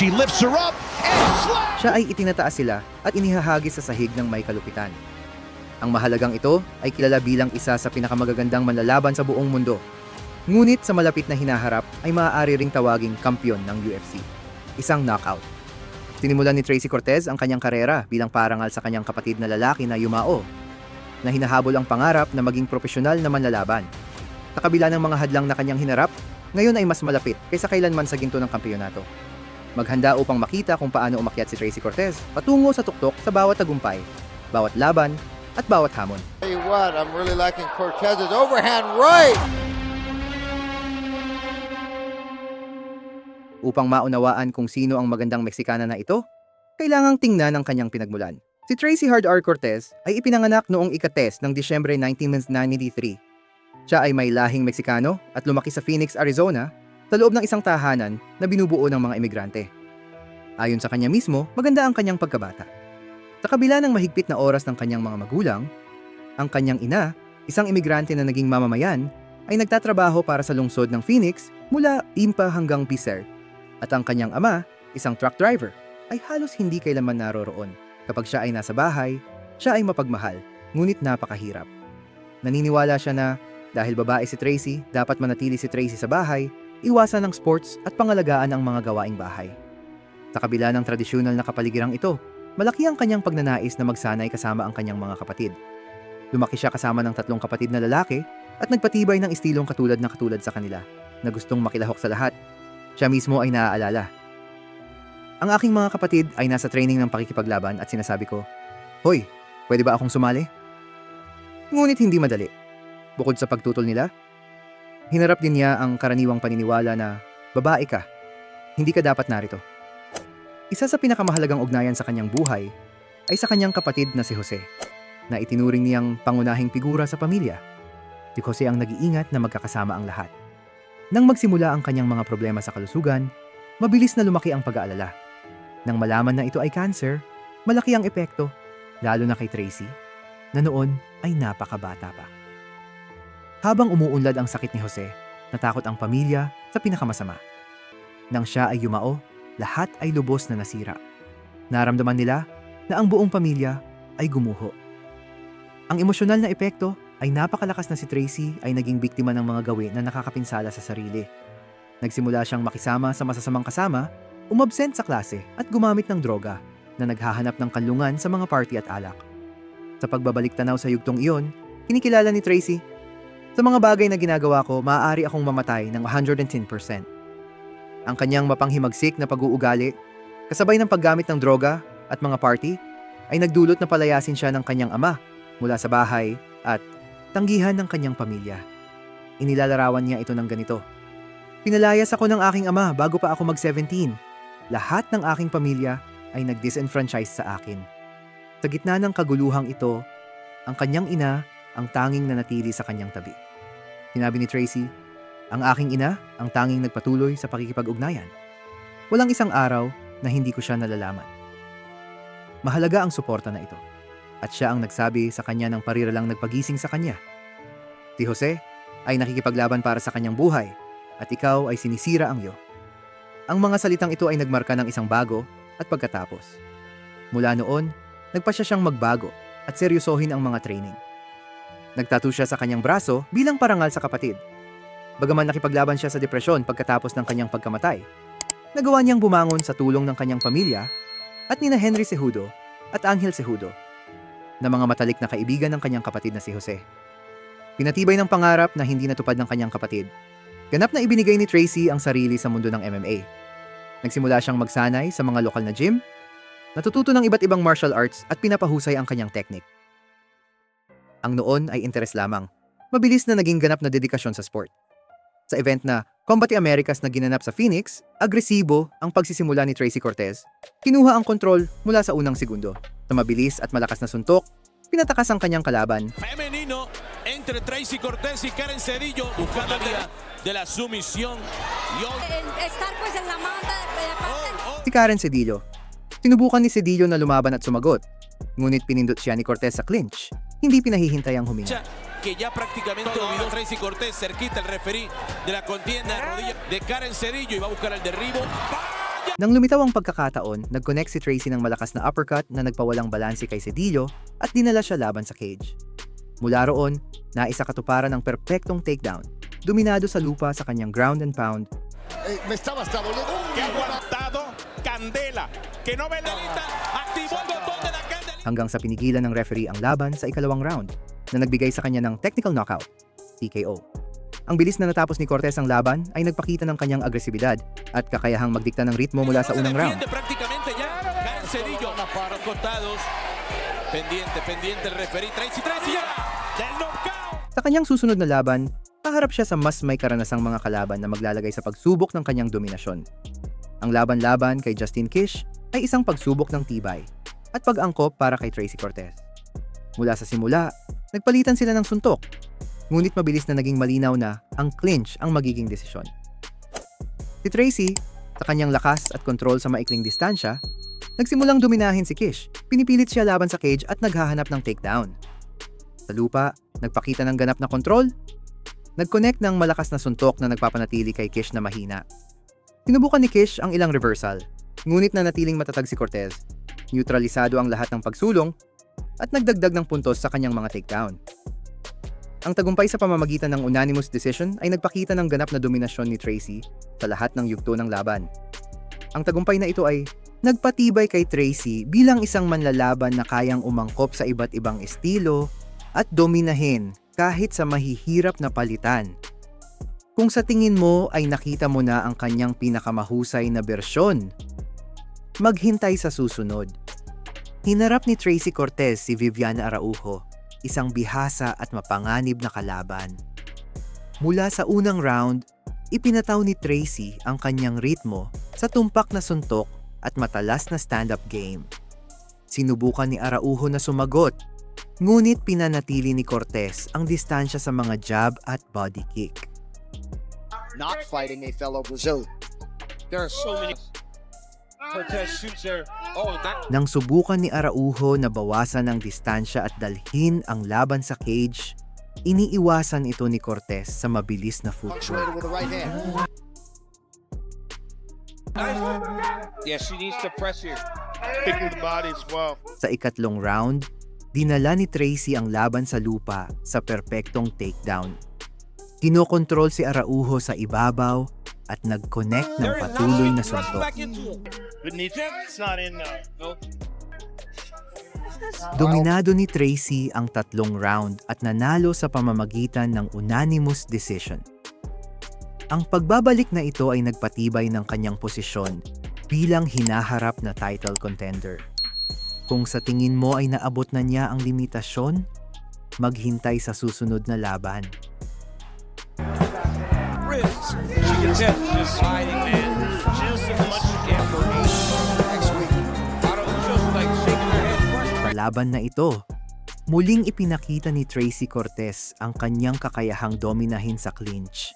She lifts her up and slams. Siya ay itinataas sila at inihahagis sa sahig ng may kalupitan. Ang mahalagang ito ay kilala bilang isa sa pinakamagagandang manlalaban sa buong mundo. Ngunit sa malapit na hinaharap ay maaari ring tawaging kampyon ng UFC. Isang knockout. Tinimulan ni Tracy Cortez ang kanyang karera bilang parangal sa kanyang kapatid na lalaki na Yumao, na hinahabol ang pangarap na maging profesional na manlalaban. Sa kabila ng mga hadlang na kanyang hinarap, ngayon ay mas malapit kaysa kailanman sa ginto ng kampyonato. Maghanda upang makita kung paano umakyat si Tracy Cortez patungo sa tuktok sa bawat tagumpay, bawat laban, at bawat hamon. You what, I'm really liking Cortez's overhand right. Upang maunawaan kung sino ang magandang Meksikana na ito, kailangang tingnan ang kanyang pinagmulan. Si Tracy Hard R. Cortez ay ipinanganak noong ikates ng Disyembre 1993. Siya ay may lahing Meksikano at lumaki sa Phoenix, Arizona sa loob ng isang tahanan na binubuo ng mga emigrante. Ayon sa kanya mismo, maganda ang kanyang pagkabata. Sa kabila ng mahigpit na oras ng kanyang mga magulang, ang kanyang ina, isang emigrante na naging mamamayan, ay nagtatrabaho para sa lungsod ng Phoenix mula Impa hanggang Piser at ang kanyang ama, isang truck driver, ay halos hindi kailanman naroroon. Kapag siya ay nasa bahay, siya ay mapagmahal, ngunit napakahirap. Naniniwala siya na dahil babae si Tracy, dapat manatili si Tracy sa bahay, iwasan ng sports at pangalagaan ang mga gawaing bahay. Sa kabila ng tradisyonal na kapaligiran ito, malaki ang kanyang pagnanais na magsanay kasama ang kanyang mga kapatid. Lumaki siya kasama ng tatlong kapatid na lalaki at nagpatibay ng istilong katulad na katulad sa kanila, na gustong makilahok sa lahat siya mismo ay naaalala. Ang aking mga kapatid ay nasa training ng pakikipaglaban at sinasabi ko, Hoy, pwede ba akong sumali? Ngunit hindi madali. Bukod sa pagtutol nila, hinarap din niya ang karaniwang paniniwala na babae ka, hindi ka dapat narito. Isa sa pinakamahalagang ugnayan sa kanyang buhay ay sa kanyang kapatid na si Jose, na itinuring niyang pangunahing figura sa pamilya. Si Jose ang nag-iingat na magkakasama ang lahat. Nang magsimula ang kanyang mga problema sa kalusugan, mabilis na lumaki ang pag-aalala. Nang malaman na ito ay cancer, malaki ang epekto, lalo na kay Tracy, na noon ay napakabata pa. Habang umuunlad ang sakit ni Jose, natakot ang pamilya sa pinakamasama. Nang siya ay yumao, lahat ay lubos na nasira. Naramdaman nila na ang buong pamilya ay gumuho. Ang emosyonal na epekto ay napakalakas na si Tracy ay naging biktima ng mga gawin na nakakapinsala sa sarili. Nagsimula siyang makisama sa masasamang kasama, umabsent sa klase at gumamit ng droga na naghahanap ng kanlungan sa mga party at alak. Sa pagbabalik tanaw sa yugtong iyon, kinikilala ni Tracy, Sa mga bagay na ginagawa ko, maaari akong mamatay ng 110%. Ang kanyang mapanghimagsik na pag-uugali, kasabay ng paggamit ng droga at mga party, ay nagdulot na palayasin siya ng kanyang ama mula sa bahay at tanggihan ng kanyang pamilya. Inilalarawan niya ito ng ganito. Pinalayas ako ng aking ama bago pa ako mag-17. Lahat ng aking pamilya ay nag-disenfranchise sa akin. Sa gitna ng kaguluhang ito, ang kanyang ina ang tanging nanatili sa kanyang tabi. Sinabi ni Tracy, ang aking ina ang tanging nagpatuloy sa pakikipag-ugnayan. Walang isang araw na hindi ko siya nalalaman. Mahalaga ang suporta na ito at siya ang nagsabi sa kanya ng pariralang nagpagising sa kanya. Si Jose ay nakikipaglaban para sa kanyang buhay at ikaw ay sinisira ang iyo. Ang mga salitang ito ay nagmarka ng isang bago at pagkatapos. Mula noon, nagpa siya siyang magbago at seryosohin ang mga training. Nagtattoo siya sa kanyang braso bilang parangal sa kapatid. Bagaman nakipaglaban siya sa depresyon pagkatapos ng kanyang pagkamatay, nagawa niyang bumangon sa tulong ng kanyang pamilya at nina Henry Cejudo at Angel Cejudo na mga matalik na kaibigan ng kanyang kapatid na si Jose. Pinatibay ng pangarap na hindi natupad ng kanyang kapatid. Ganap na ibinigay ni Tracy ang sarili sa mundo ng MMA. Nagsimula siyang magsanay sa mga lokal na gym, natututo ng iba't ibang martial arts at pinapahusay ang kanyang teknik. Ang noon ay interes lamang. Mabilis na naging ganap na dedikasyon sa sport. Sa event na Combati Americas na ginanap sa Phoenix, agresibo ang pagsisimula ni Tracy Cortez. Kinuha ang kontrol mula sa unang segundo. Sa mabilis at malakas na suntok, pinatakas ang kanyang kalaban femenino entre Tracy Cortés y Karen Cedillo buscando el de, de la sumisión. Y hoy- en- estar pues en la manda de la parte oh, oh, si Karen Cedillo. Sinubukan ni Cedillo na lumaban at sumagot, ngunit pinindot siya ni Cortez sa clinch. Hindi pinahihintay ang huminga. que ya prácticamente olvidó Tracy Cortés cerquita el referí de la contienda de rodilla de Karen Cedillo y va a buscar el derribo. Nang lumitaw ang pagkakataon, nag-connect si Tracy ng malakas na uppercut na nagpawalang balanse kay Cedillo at dinala siya laban sa cage. Mula roon, naisa katuparan ng perpektong takedown. Dominado sa lupa sa kanyang ground and pound Eh, me estaba hasta doliendo. Que aguantado Candela. Que no ve la lista. Activó el botón de la candela. Hanggang sa pinigilan ng referee ang laban sa ikalawang round na nagbigay sa kanya ng technical knockout, TKO. Ang bilis na natapos ni Cortez ang laban ay nagpakita ng kanyang agresibidad at kakayahang magdikta ng ritmo mula sa unang round. Pendiente, pendiente el referee. Tracy, Tracy. Del knockout. Sa kanyang susunod na laban, kaharap siya sa mas may karanasang mga kalaban na maglalagay sa pagsubok ng kanyang dominasyon. Ang laban-laban kay Justin Kish ay isang pagsubok ng tibay at pag-angkop para kay Tracy Cortez. Mula sa simula, nagpalitan sila ng suntok, ngunit mabilis na naging malinaw na ang clinch ang magiging desisyon. Si Tracy, sa kanyang lakas at kontrol sa maikling distansya, nagsimulang dominahin si Kish. Pinipilit siya laban sa cage at naghahanap ng takedown. Sa lupa, nagpakita ng ganap na kontrol, nag-connect ng malakas na suntok na nagpapanatili kay Kish na mahina. Sinubukan ni Kish ang ilang reversal, ngunit nanatiling matatag si Cortez. Neutralisado ang lahat ng pagsulong at nagdagdag ng puntos sa kanyang mga takedown. Ang tagumpay sa pamamagitan ng unanimous decision ay nagpakita ng ganap na dominasyon ni Tracy sa lahat ng yugto ng laban. Ang tagumpay na ito ay nagpatibay kay Tracy bilang isang manlalaban na kayang umangkop sa iba't ibang estilo at dominahin kahit sa mahihirap na palitan. Kung sa tingin mo ay nakita mo na ang kanyang pinakamahusay na bersyon, maghintay sa susunod. Hinarap ni Tracy Cortez si Viviana Araujo, isang bihasa at mapanganib na kalaban. Mula sa unang round, ipinataw ni Tracy ang kanyang ritmo sa tumpak na suntok at matalas na stand-up game. Sinubukan ni Araujo na sumagot, ngunit pinanatili ni Cortez ang distansya sa mga jab at body kick. Not fighting a fellow Brazilian. There are so many. Cortez shoots there. Oh, that Nang subukan ni Araujo na bawasan ang distansya at dalhin ang laban sa cage, iniiwasan ito ni Cortez sa mabilis na footwork. Yeah, she needs to press here. kicking the body as well. Sa ikatlong round, dinala ni Tracy ang laban sa lupa sa perpektong takedown. Kinokontrol si Araujo sa ibabaw at nag-connect ng patuloy na suntok. It. Beneath, it's not in now. No. Dominado ni Tracy ang tatlong round at nanalo sa pamamagitan ng unanimous decision. Ang pagbabalik na ito ay nagpatibay ng kanyang posisyon bilang hinaharap na title contender. Kung sa tingin mo ay naabot na niya ang limitasyon, maghintay sa susunod na laban. Wrist. She can tell. Just hiding, man. Just as much Yeah, laban na ito, muling ipinakita ni Tracy Cortez ang kanyang kakayahang dominahin sa clinch.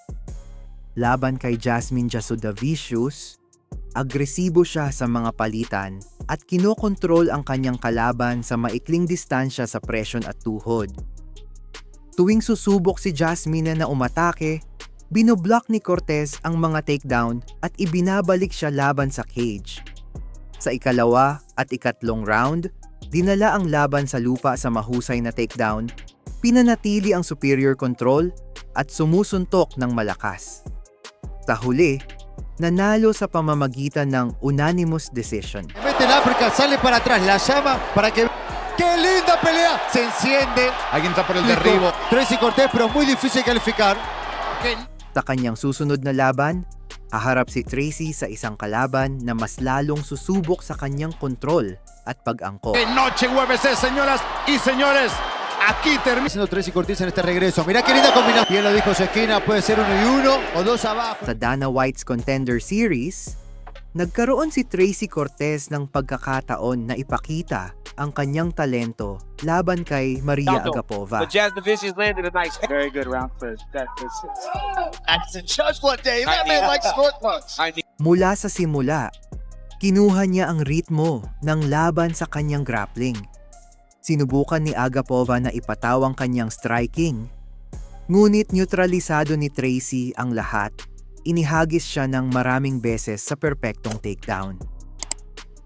Laban kay Jasmine Jasudavicius, agresibo siya sa mga palitan at kinokontrol ang kanyang kalaban sa maikling distansya sa presyon at tuhod. Tuwing susubok si Jasmine na umatake, binoblock ni Cortez ang mga takedown at ibinabalik siya laban sa cage. Sa ikalawa at ikatlong round, dinala ang laban sa lupa sa mahusay na takedown, pinanatili ang superior control at sumusuntok ng malakas. Sa huli, nanalo sa pamamagitan ng unanimous decision. Mete el África, sale para atrás, la llama para que. ¡Qué linda pelea! Se enciende. Alguien está por el derribo. Tracy Cortés, pero muy difícil calificar. Sa kanyang susunod na laban, haharap si Tracy sa isang kalaban na mas lalong susubok sa kanyang kontrol at pag-angkop. ¡Qué noche UFC, señoras y señores! Aquí termina. Tracy Cortés en este regreso. Mirá qué linda combinación. Bien lo dijo su esquina, puede ser uno y uno o dos abajo. Sa Dana White's Contender Series, nagkaroon si Tracy Cortez ng pagkakataon na ipakita ang kanyang talento laban kay Maria Agapova. But Jasmine Vicious landed a nice. Very good round first. That That's a judge one day. That man likes. I need. Mula sa simula, kinuha niya ang ritmo ng laban sa kanyang grappling. Sinubukan ni Agapova na ipataw ang kanyang striking, ngunit neutralisado ni Tracy ang lahat inihagis siya ng maraming beses sa perpektong takedown.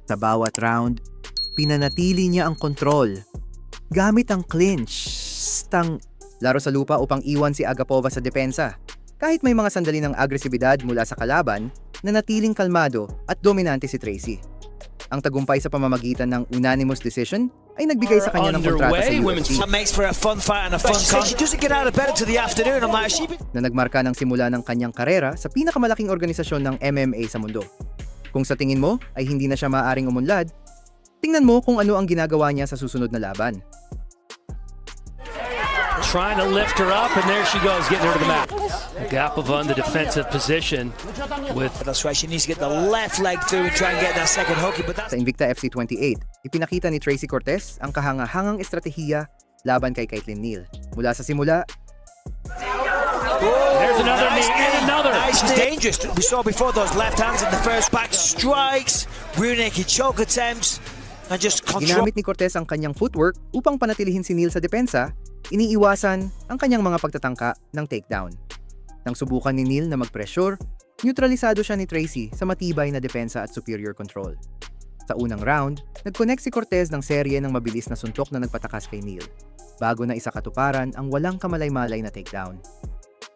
Sa bawat round, pinanatili niya ang kontrol gamit ang clinch, stang laro sa lupa upang iwan si Agapova sa depensa. Kahit may mga sandali ng agresibidad mula sa kalaban, nanatiling kalmado at dominante si Tracy. Ang tagumpay sa pamamagitan ng unanimous decision ay nagbigay sa kanya ng kontrata sa UFC That makes for a fun fight and a fun contest. She doesn't get out of bed until the afternoon. I'm like, she been na nagmarka ng simula ng kanyang karera sa pinakamalaking organisasyon ng MMA sa mundo. Kung sa tingin mo ay hindi na siya maaaring umunlad, tingnan mo kung ano ang ginagawa niya sa susunod na laban. Trying to lift her up, and there she goes, getting her to the mat. Agapova in the defensive position with That's right. She needs to get the left leg through and try and get that second hooky. But that's Sa Invicta FC 28, ipinakita ni Tracy Cortez ang kahangahangang estratehiya laban kay Caitlin Neal. Mula sa simula, there's another knee and another. Nice, she's dangerous. We saw before those left hands in the first back strikes, rear naked choke attempts, and just control. ginamit ni Cortez ang kanyang footwork upang panatilihin si Neal sa depensa, iniiwasan ang kanyang mga pagtatangka ng takedown. Nang subukan ni Neal na mag-pressure, neutralisado siya ni Tracy sa matibay na depensa at superior control. Sa unang round, nag-connect si Cortez ng serye ng mabilis na suntok na nagpatakas kay Neal, bago na isa katuparan ang walang kamalay-malay na takedown.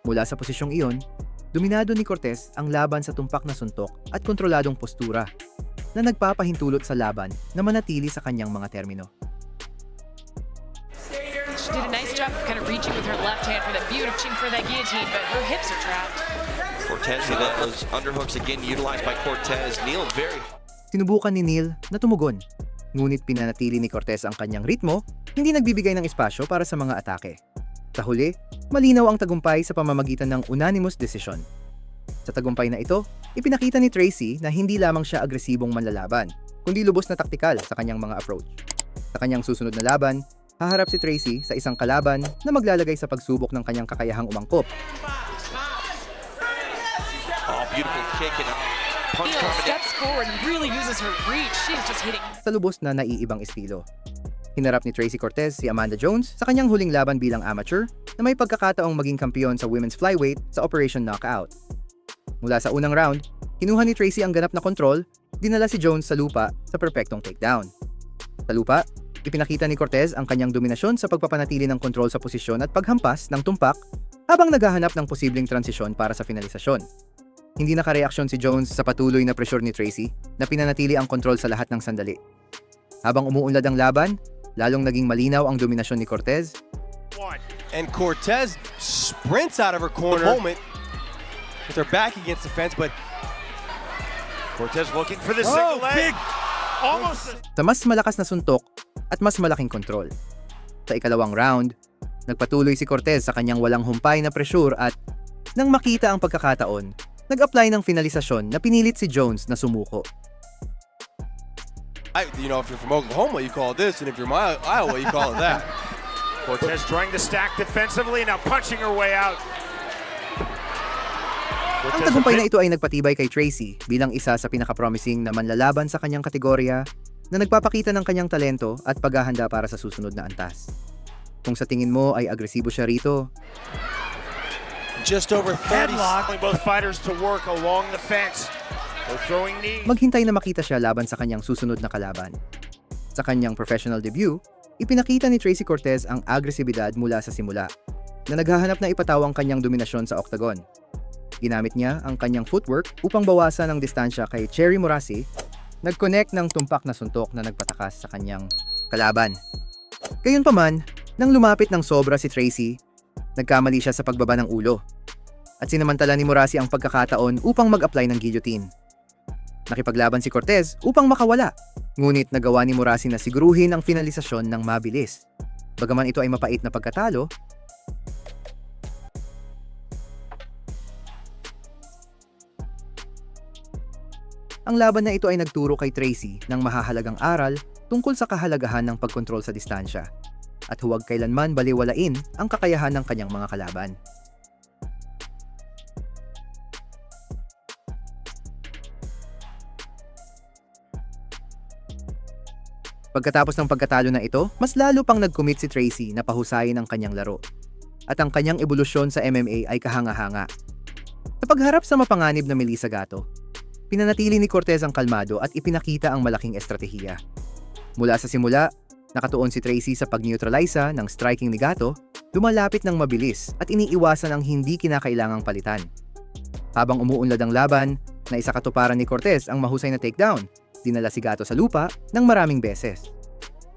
Mula sa posisyong iyon, dominado ni Cortez ang laban sa tumpak na suntok at kontroladong postura na nagpapahintulot sa laban na manatili sa kanyang mga termino. Reaching with her left hand for that beautiful for that guillotine, but her hips are trapped. Cortez then those underhooks again utilized by Cortez. Neil very Sinubukan ni Neal na tumugon, ngunit pinanatili ni Cortez ang kanyang ritmo, hindi nagbibigay ng espasyo para sa mga atake. Sa huli, malinaw ang tagumpay sa pamamagitan ng unanimous decision. Sa tagumpay na ito, ipinakita ni Tracy na hindi lamang siya agresibong manlalaban, kundi lubos na taktikal sa kanyang mga approach. Sa kanyang susunod na laban, haharap si Tracy sa isang kalaban na maglalagay sa pagsubok ng kanyang kakayahang umangkop oh, beautiful kick and a punch steps forward and really uses her reach. She's just hitting sa lubos na naiibang estilo. Hinarap ni Tracy Cortez si Amanda Jones sa kanyang huling laban bilang amateur na may pagkakataong maging kampiyon sa women's flyweight sa Operation Knockout. Mula sa unang round, kinuha ni Tracy ang ganap na kontrol, dinala si Jones sa lupa sa perpektong takedown. Sa lupa, ipinakita ni Cortez ang kanyang dominasyon sa pagpapanatili ng kontrol sa posisyon at paghampas ng tumpak habang naghahanap ng posibleng transisyon para sa finalisasyon. Hindi nakareaksyon si Jones sa patuloy na pressure ni Tracy na pinanatili ang kontrol sa lahat ng sandali. Habang umuunlad ang laban, lalong naging malinaw ang dominasyon ni Cortez. And Cortez sprints out of her corner moment with her back against the fence, but Cortez looking for the oh, single leg. big Almost. sa mas malakas na suntok at mas malaking kontrol. Sa ikalawang round, nagpatuloy si Cortez sa kanyang walang humpay na pressure at nang makita ang pagkakataon, nag-apply ng finalisasyon na pinilit si Jones na sumuko. I, you know, if you're from Oklahoma, you call it this, and if you're from Iowa, you call it that. Cortez trying to stack defensively and now punching her way out. Ang tagumpay na ito ay nagpatibay kay Tracy bilang isa sa pinaka-promising na manlalaban sa kanyang kategorya na nagpapakita ng kanyang talento at paghahanda para sa susunod na antas. Kung sa tingin mo ay agresibo siya rito, Just over 30 Headlock. Both fighters to work along the fence. They're throwing knees. maghintay na makita siya laban sa kanyang susunod na kalaban. Sa kanyang professional debut, ipinakita ni Tracy Cortez ang agresibidad mula sa simula, na naghahanap na ipataw ang kanyang dominasyon sa octagon. Ginamit niya ang kanyang footwork upang bawasan ang distansya kay Cherry Morasi, nag-connect ng tumpak na suntok na nagpatakas sa kanyang kalaban. Gayunpaman, nang lumapit ng sobra si Tracy, nagkamali siya sa pagbaba ng ulo. At sinamantala ni Morasi ang pagkakataon upang mag-apply ng guillotine. Nakipaglaban si Cortez upang makawala, ngunit nagawa ni Morasi na siguruhin ang finalisasyon ng mabilis. Bagaman ito ay mapait na pagkatalo, ang laban na ito ay nagturo kay Tracy ng mahahalagang aral tungkol sa kahalagahan ng pagkontrol sa distansya at huwag kailanman baliwalain ang kakayahan ng kanyang mga kalaban. Pagkatapos ng pagkatalo na ito, mas lalo pang nag-commit si Tracy na pahusayin ang kanyang laro. At ang kanyang ebolusyon sa MMA ay kahanga-hanga. Sa pagharap sa mapanganib na Melissa Gato, pinanatili ni Cortez ang kalmado at ipinakita ang malaking estratehiya. Mula sa simula, nakatuon si Tracy sa pag-neutralize ng striking ni Gato, lumalapit ng mabilis at iniiwasan ang hindi kinakailangang palitan. Habang umuunlad ang laban, na isa katuparan ni Cortez ang mahusay na takedown, dinala si Gato sa lupa ng maraming beses.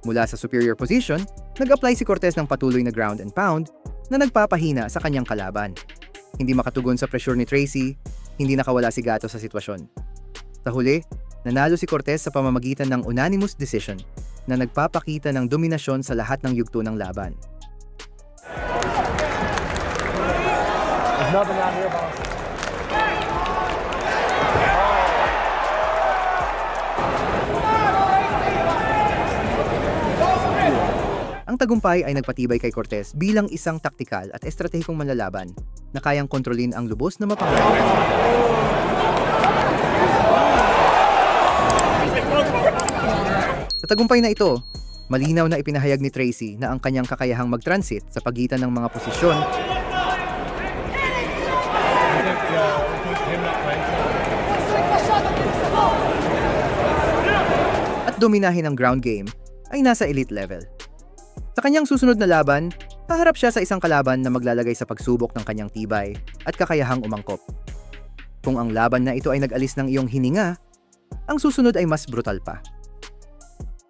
Mula sa superior position, nag-apply si Cortez ng patuloy na ground and pound na nagpapahina sa kanyang kalaban. Hindi makatugon sa pressure ni Tracy, hindi nakawala si Gato sa sitwasyon. Sa huli, nanalo si Cortez sa pamamagitan ng unanimous decision na nagpapakita ng dominasyon sa lahat ng yugto ng laban. Ang tagumpay ay nagpatibay kay Cortez bilang isang taktikal at estratehikong manlalaban na kayang kontrolin ang lubos na mapanganib. Sa tagumpay na ito, malinaw na ipinahayag ni Tracy na ang kanyang kakayahang mag-transit sa pagitan ng mga posisyon at dominahin ang ground game ay nasa elite level. Sa kanyang susunod na laban, haharap siya sa isang kalaban na maglalagay sa pagsubok ng kanyang tibay at kakayahang umangkop. Kung ang laban na ito ay nag-alis ng iyong hininga, ang susunod ay mas brutal pa.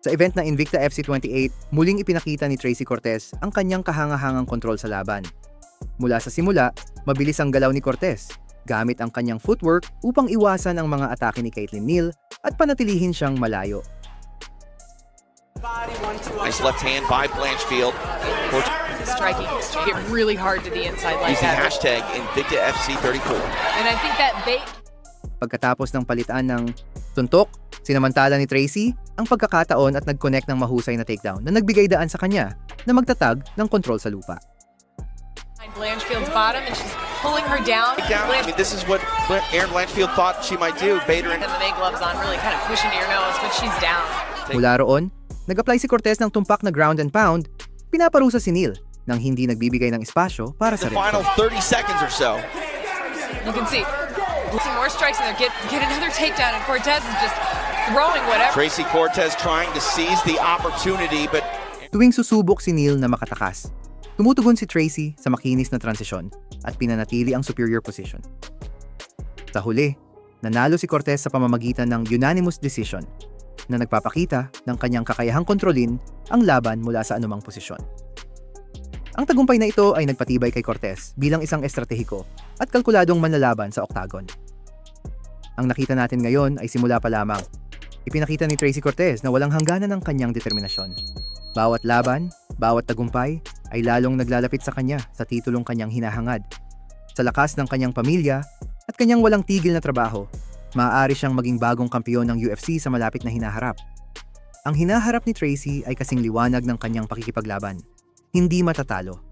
Sa event na Invicta FC 28, muling ipinakita ni Tracy Cortez ang kanyang kahangahangang kontrol sa laban. Mula sa simula, mabilis ang galaw ni Cortez, gamit ang kanyang footwork upang iwasan ang mga atake ni Caitlin Neal at panatilihin siyang malayo. Nice left hand by Blanchfield. Striking get really hard to the inside like Using that. hashtag Invicta FC34. And I think that bait Pagkatapos ng palitan ng tuntok, sinamantala ni Tracy ang pagkakataon at nag-connect ng mahusay na takedown na nagbigay daan sa kanya na magtatag ng kontrol sa lupa. Blanchfield's bottom and she's pulling her down. Down. I mean, this is what Aaron Blanchfield thought she might do. In. And the gloves on, really kind of pushing to your nose, but she's down. Mula roon, nag-apply si Cortez ng tumpak na ground and pound, pinaparusa si Neal nang hindi nagbibigay ng espasyo para sa The final reaksyon. 30 seconds or so. You can see, see more strikes in there. Get get another takedown, and Cortez is just throwing whatever. Tracy Cortez trying to seize the opportunity, but Tuwing susubok si Neal na makatakas, tumutugon si Tracy sa makinis na transisyon at pinanatili ang superior position. Sa huli, nanalo si Cortez sa pamamagitan ng unanimous decision na nagpapakita ng kanyang kakayahang kontrolin ang laban mula sa anumang posisyon. Ang tagumpay na ito ay nagpatibay kay Cortez bilang isang estratehiko at kalkuladong manlalaban sa oktagon. Ang nakita natin ngayon ay simula pa lamang. Ipinakita ni Tracy Cortez na walang hangganan ang kanyang determinasyon. Bawat laban, bawat tagumpay ay lalong naglalapit sa kanya sa titulong kanyang hinahangad. Sa lakas ng kanyang pamilya at kanyang walang tigil na trabaho, maaari siyang maging bagong kampiyon ng UFC sa malapit na hinaharap. Ang hinaharap ni Tracy ay kasing liwanag ng kanyang pakikipaglaban. Hindi matatalo,